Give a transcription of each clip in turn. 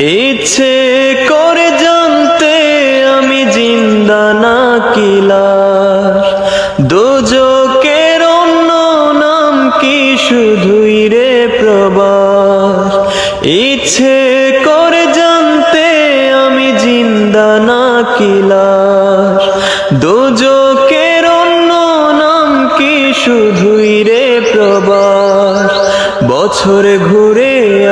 ইচ্ছে করে জানতে আমি জিন্দা না কিলার দুজকের অন্য নাম কি শুধুই রে প্রবাস? ইচ্ছে করে জানতে আমি জিন্দা না কিলার দুজকের অন্য নাম কি শুধুই রে প্রবাস? বছর ঘুরে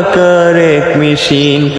আমি মেশিন।